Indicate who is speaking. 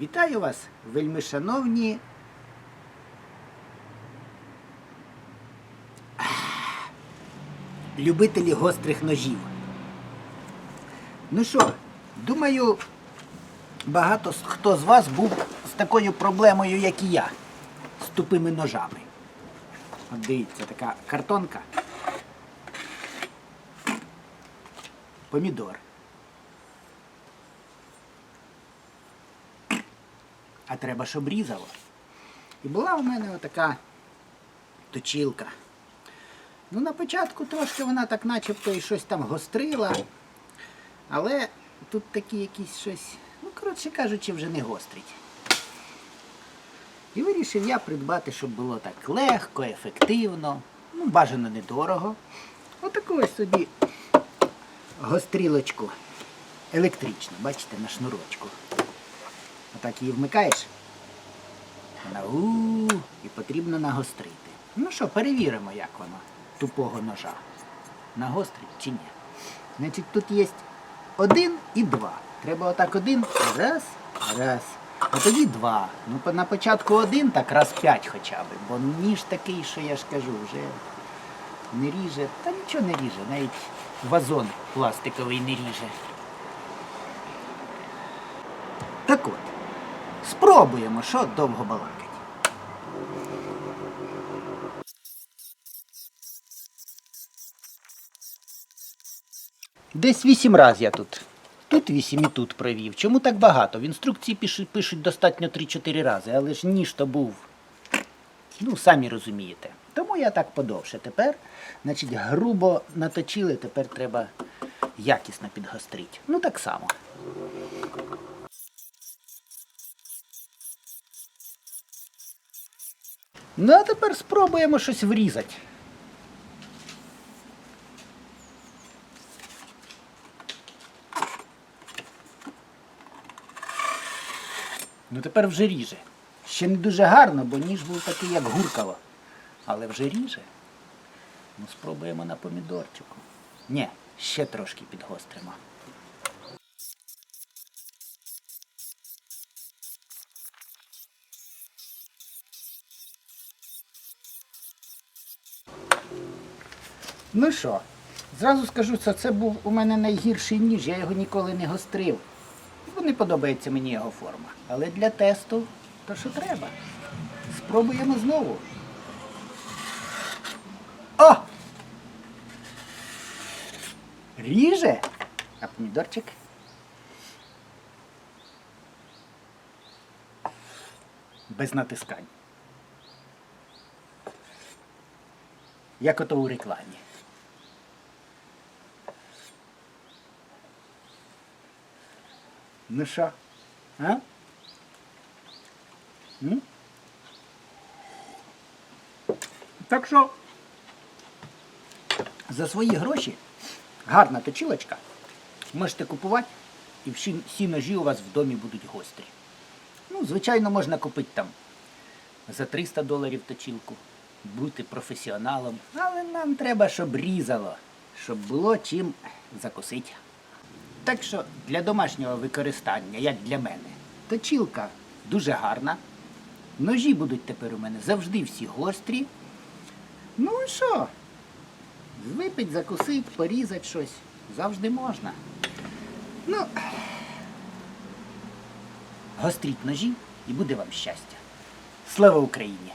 Speaker 1: Вітаю вас, вельми шановні. Любителі гострих ножів. Ну що, думаю, багато хто з вас був з такою проблемою, як і я, з тупими ножами. От дивіться, така картонка. Помідор. А треба, щоб різало. І була у мене отака точілка. Ну, на початку трошки вона так начебто і щось там гострила. Але тут такі якісь щось, ну, коротше кажучи, вже не гострить. І вирішив я придбати, щоб було так легко, ефективно, ну, бажано недорого. Отаку ось собі гострілочку електричну, бачите, на шнурочку. Отак її вмикаєш. Вона і потрібно нагострити. Ну що, перевіримо, як воно тупого ножа. Нагострить чи ні. Значить, тут є один і два. Треба отак один, раз, раз. А тоді два. Ну, на початку один, так раз п'ять хоча б. Бо ніж такий, що я ж кажу, вже не ріже. Та нічого не ріже, навіть вазон пластиковий не ріже. Так от, спробуємо, що довго балакать. Десь вісім разів я тут. Тут вісім і тут провів. Чому так багато? В інструкції пишуть, пишуть достатньо 3-4 рази, але ж ніж то був. Ну, самі розумієте. Тому я так подовше. Тепер, значить, грубо наточили, тепер треба якісно підгострити. Ну так само. Ну, а тепер спробуємо щось врізати. Ну тепер вже ріже. Ще не дуже гарно, бо ніж був такий, як гуркало. Але вже ріже. Ну, спробуємо на помідорчику. Ні, ще трошки підгостримо. Ну що, зразу скажу, що це був у мене найгірший ніж, я його ніколи не гострив. Бо не подобається мені його форма. Але для тесту то що треба. Спробуємо знову. О! Ріже. А помідорчик? Без натискань. Як ото у рекламі. Що? А? М? Так що за свої гроші гарна точилочка можете купувати і всі, всі ножі у вас в домі будуть гострі. Ну, звичайно, можна купити там за 300 доларів точилку, бути професіоналом, але нам треба, щоб різало, щоб було чим закусити. Так що для домашнього використання, як для мене, точилка дуже гарна. Ножі будуть тепер у мене завжди всі гострі. Ну і що? Випить, закусить, порізати щось завжди можна. Ну, гостріть ножі і буде вам щастя. Слава Україні!